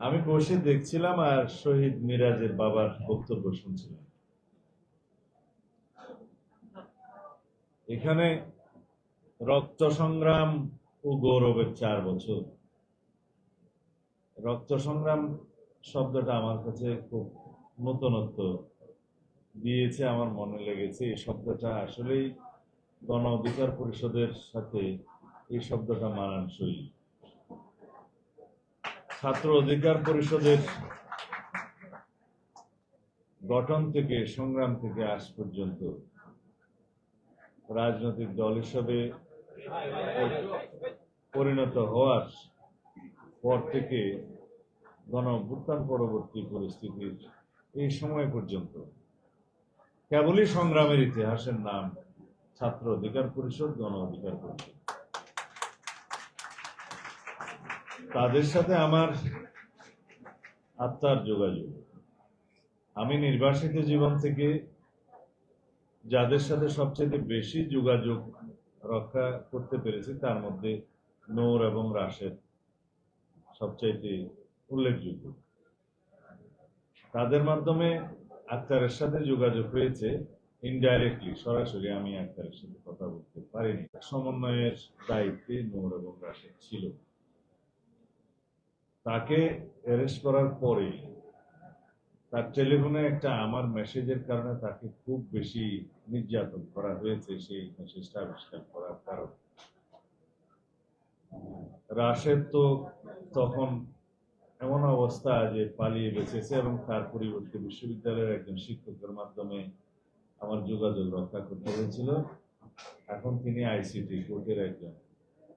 আমি বসে দেখছিলাম আর শহীদ মিরাজের বাবার বক্তব্য শুনছিলাম। এখানে রক্ত সংগ্রাম ও গৌরবের চার বছর। রক্ত সংগ্রাম শব্দটা আমার কাছে খুব নতুনত্ব দিয়েছে, আমার মনে লেগেছে। এই শব্দটা আসলেই গণ অধিকার পরিষদের সাথে এই শব্দটা মানানসই। ছাত্র অধিকার পরিষদের গঠন থেকে, সংগ্রাম থেকে আজ পর্যন্ত রাজনৈতিক দল হিসেবে পরিণত হওয়ার পর থেকে গণ পরবর্তী পরিস্থিতির এই সময় পর্যন্ত কেবলই সংগ্রামের ইতিহাসের নাম ছাত্র অধিকার পরিষদ, গণ অধিকার পরিষদ। তাদের সাথে আমার আত্মার যোগাযোগ। আমি নির্বাসিত জীবন থেকে যাদের সাথে সবচেয়ে বেশি যোগাযোগ রক্ষা করতে পেরেছি, তার মধ্যে নূর এবং রাশেদ সবচাইতে উল্লেখযোগ্য। তাদের মাধ্যমে আক্তারের সাথে যোগাযোগ হয়েছে ইনডাইরেক্টলি সরাসরি আমি আক্তারের সাথে কথা বলতে পারিনি। সমন্বয়ের দায়িত্বে নূর এবং রাশেদ ছিল। তাকে অ্যারেস্ট করার পরে তার টেলিফোনে একটা আমার মেসেজের কারণে তাকে খুব বেশি নির্যাতন করা হয়েছে সেই মেসেজটা আবিষ্কার করার কারণ। রাশেদ তো তখন এমন অবস্থা যে পালিয়ে বেঁচেছে এবং তার পরিবর্তে বিশ্ববিদ্যালয়ের একজন শিক্ষকের মাধ্যমে আমার যোগাযোগ রক্ষা করতে হয়েছিল। এখন তিনি আইসিটি কোর্টের একজন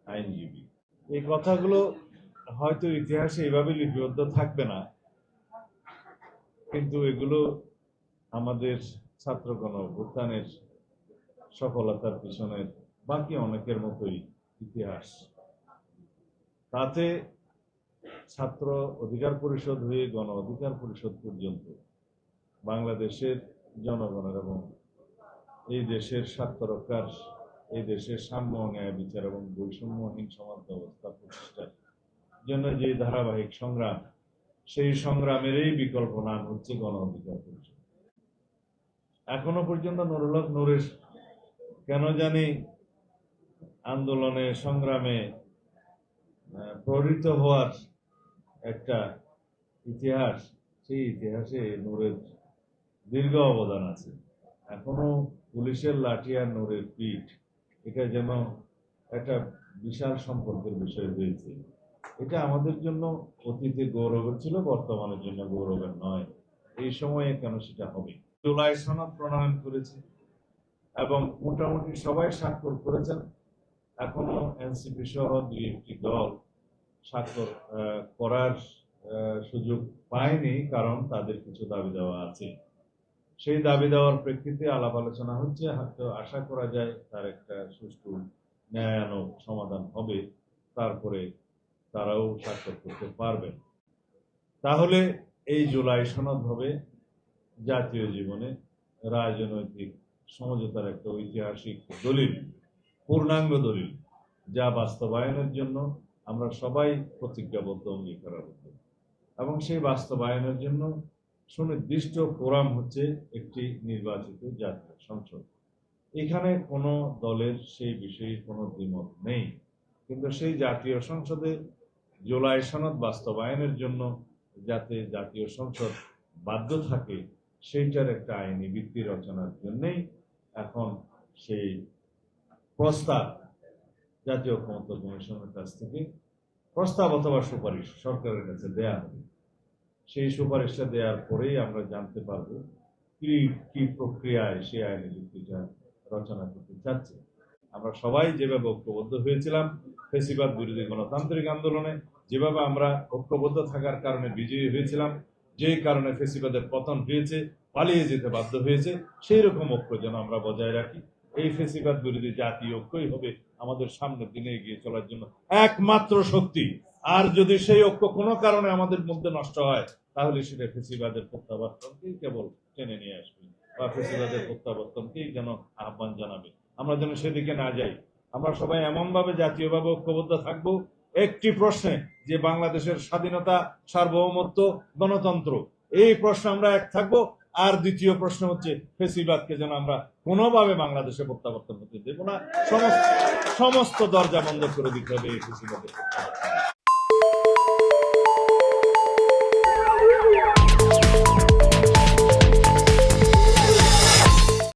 আইনজীবী। এই কথাগুলো হয়তো ইতিহাসে এইভাবে লিপিবদ্ধ থাকবে না। কিন্তু এগুলো আমাদের ছাত্রগণ অভ্যুত্থানের সফলতার পিছনের বাকি অনেকের মতোই ইতিহাস। তাতে ছাত্র অধিকার পরিষদ হয়ে গণ অধিকার পরিষদ পর্যন্ত বাংলাদেশের জনগণের এবং এই দেশের স্বার্থ রক্ষার, এই দেশের সাম্য ন্যায় বিচার এবং বৈষম্যহীন সমাজ ব্যবস্থা প্রতিষ্ঠার জন্য যে ধারাবাহিক সংগ্রাম, সেই সংগ্রামেরই বিকল্প নাম হচ্ছে গণ অধিকার পরিষদ। এখনও পর্যন্ত নুরুল হক নূরের কেন জানি আন্দোলনে, সংগ্রামে প্রহৃত হওয়ার একটা ইতিহাস, সেই ইতিহাসে নূরের দীর্ঘ অবদান আছে। এখনও পুলিশের লাঠি আর নূরের পিঠ, এটা যেন একটা বিশাল সম্পর্কের বিষয় হয়েছে। এটা আমাদের জন্য অতীতে গৌরবের ছিল, বর্তমানের জন্য গৌরবের নয়। এই সময়ে কেন সেটা হবে? জুলাই সনদ প্রণয়ন করেছে এবং মোটামুটি সবাই স্বাক্ষর করেছেন। এখনও এনসিপি সহ দুই একটি দল স্বাক্ষর করার সুযোগ পায়নি কারণ তাদের কিছু দাবি দেওয়া আছে। সেই দাবি দেওয়ার প্রেক্ষিতে আলাপ আলোচনা হচ্ছে, হয়তো আশা করা যায় তার একটা সুষ্ঠু ন্যায়ানক সমাধান হবে। তারপরে তারাও স্বাক্ষর করতে পারবেন। তাহলে এই জুলাই সনদ হবে জাতীয় জীবনে রাজনৈতিক সমঝোতার একটা ঐতিহাসিক দলিল, পূর্ণাঙ্গ দলিল, যা বাস্তবায়নের জন্য আমরা সবাই প্রতিজ্ঞাবদ্ধ, অঙ্গীকারাবদ্ধ। এবং সেই বাস্তবায়নের জন্য সুনির্দিষ্ট ফোরাম হচ্ছে একটি নির্বাচিত জাতীয় সংসদ। এখানে কোনো দলের সেই বিষয়ে কোনো দ্বিমত নেই। কিন্তু সেই জাতীয় সংসদে জুলাই সনদ বাস্তবায়নের জন্য যাতে জাতীয় সংসদ বাধ্য থাকে, সেইটার একটা আইনি ভিত্তি রচনার জন্যেই এখন সেই প্রস্তাব জাতীয় ক্ষমতা কমিশনের কাছ থেকে প্রস্তাব অথবা সুপারিশ সরকারের কাছে দেয়া হবে। সেই সুপারিশটা দেওয়ার পরেই আমরা জানতে পারব কি কি প্রক্রিয়ায় সেই আইনি ভিত্তিটা রচনা করতে চাচ্ছে। আমরা সবাই যেভাবে ঐক্যবদ্ধ হয়েছিলাম ফেসিবাদ বিরোধী গণতান্ত্রিক আন্দোলনে যেভাবে আমরা ঐক্যবদ্ধ থাকার কারণে বিজয়ী হয়েছিলাম, যেই কারণে ফেসিবাদের পতন হয়েছে, পালিয়ে যেতে বাধ্য হয়েছে সেই রকম ঐক্য যেন আমরা বজায় রাখি। এই ফেসিবাদ বিরোধী জাতি ঐক্যই হবে আমাদের সামনের দিনে এগিয়ে চলার জন্য একমাত্র শক্তি। আর যদি সেই ঐক্য কোনো কারণে আমাদের মধ্যে নষ্ট হয়, তাহলে সেটা ফেসিবাদের প্রত্যাবর্তনকেই কেবল টেনে নিয়ে আসবে। বা ফেসিবাদের প্রত্যাবর্তনকেই যেন আহ্বান জানাবে। আমরা যেন সেদিকে না যাই আমরা সবাই এমনভাবে জাতীয়ভাবে ঐক্যবদ্ধ থাকব, একটি প্রশ্নে যে বাংলাদেশের স্বাধীনতা সার্বভৌমত্ব গণতন্ত্র, এই প্রশ্ন আমরা এক থাকব আর দ্বিতীয় প্রশ্ন হচ্ছে, ফেসিবাদকে যেন আমরা কোনোভাবে বাংলাদেশে প্রত্যাবর্তন হতে দেব না, সমস্ত সমস্ত দরজা বন্ধ করে দিতে হবে এই ফেসিবাদের।